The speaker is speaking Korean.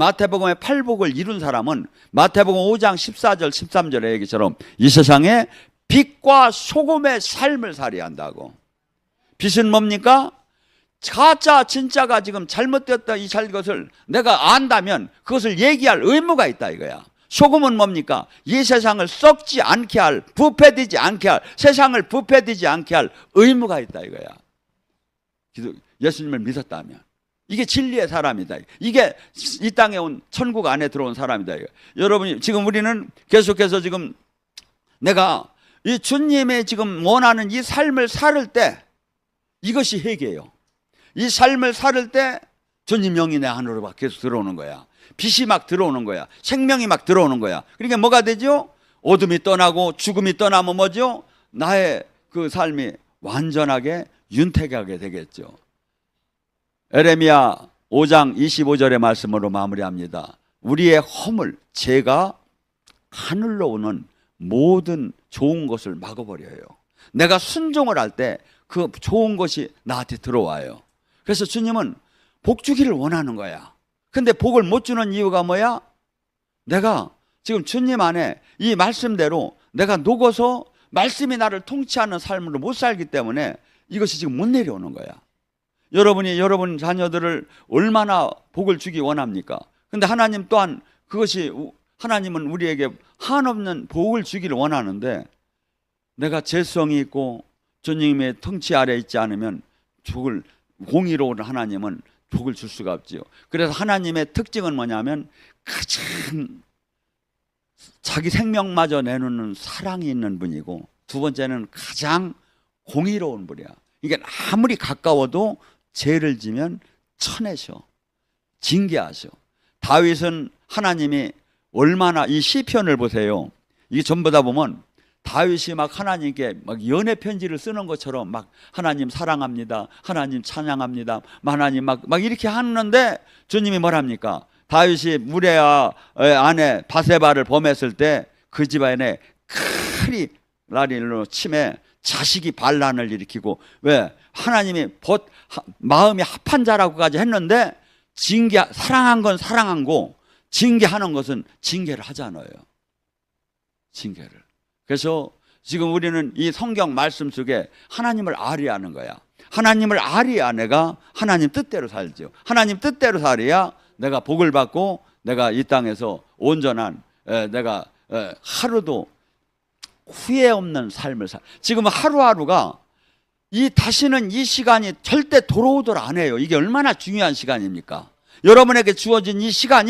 마태복음의 팔복을 이룬 사람은 마태복음 5장 14절 13절의 얘기처럼 이 세상에 빛과 소금의 삶을 살아야 한다고. 빛은 뭡니까? 가짜 진짜가 지금 잘못되었다 이 잘 것을 내가 안다면 그것을 얘기할 의무가 있다 이거야. 소금은 뭡니까? 이 세상을 썩지 않게 할, 부패되지 않게 할, 세상을 부패되지 않게 할 의무가 있다 이거야. 예수님을 믿었다면. 이게 진리의 사람이다. 이게 이 땅에 온 천국 안에 들어온 사람이다. 여러분이 지금 우리는 계속해서 지금 내가 이 주님의 지금 원하는 이 삶을 살을 때 이것이 회개예요. 이 삶을 살을 때 주님 영이 내 안으로 막 계속 들어오는 거야. 빛이 막 들어오는 거야. 생명이 막 들어오는 거야. 그러니까 뭐가 되죠? 어둠이 떠나고 죽음이 떠나면 뭐죠? 나의 그 삶이 완전하게 윤택하게 되겠죠. 에레미야 5장 25절의 말씀으로 마무리합니다. 우리의 허물, 죄가 하늘로 오는 모든 좋은 것을 막아버려요. 내가 순종을 할 때 그 좋은 것이 나한테 들어와요. 그래서 주님은 복 주기를 원하는 거야. 근데 복을 못 주는 이유가 뭐야? 내가 지금 주님 안에 이 말씀대로 내가 녹아서 말씀이 나를 통치하는 삶으로 못 살기 때문에 이것이 지금 못 내려오는 거야. 여러분이 여러분 자녀들을 얼마나 복을 주기 원합니까? 근데 하나님 또한 그것이 우- 하나님은 우리에게 한없는 복을 주기를 원하는데 내가 재성이 있고 주님의 통치 아래 있지 않으면 복을 공의로운 하나님은 복을 줄 수가 없지요. 그래서 하나님의 특징은 뭐냐면 가장 자기 생명마저 내놓는 사랑이 있는 분이고 두 번째는 가장 공의로운 분이야. 이게 아무리 가까워도 죄를 지면 쳐내셔. 징계하셔. 다윗은 하나님이 얼마나 이 시편을 보세요. 이게 전부 다 보면 다윗이 막 하나님께 막 연애 편지를 쓰는 것처럼 막 하나님 사랑합니다. 하나님 찬양합니다. 하나님 막, 막 이렇게 하는데 주님이 뭐랍니까? 다윗이 무레아 아내 바세바를 범했을 때 그 집안에 크리 라릴로 침해 자식이 반란을 일으키고 왜 하나님이 벗 하- 마음이 합한 자라고까지 했는데 징계 사랑한 건 사랑한 거 징계하는 것은 징계를 하잖아요. 징계를. 그래서 지금 우리는 이 성경 말씀 속에 하나님을 아리하는 거야. 하나님을 아리야 내가 하나님 뜻대로 살죠. 하나님 뜻대로 살아야 내가 복을 받고 내가 이 땅에서 온전한 에, 내가 에, 하루도 후회 없는 삶을 살. 지금 하루하루가 이 다시는 이 시간이 절대 돌아오도록 안 해요. 이게 얼마나 중요한 시간입니까? 여러분에게 주어진 이 시간이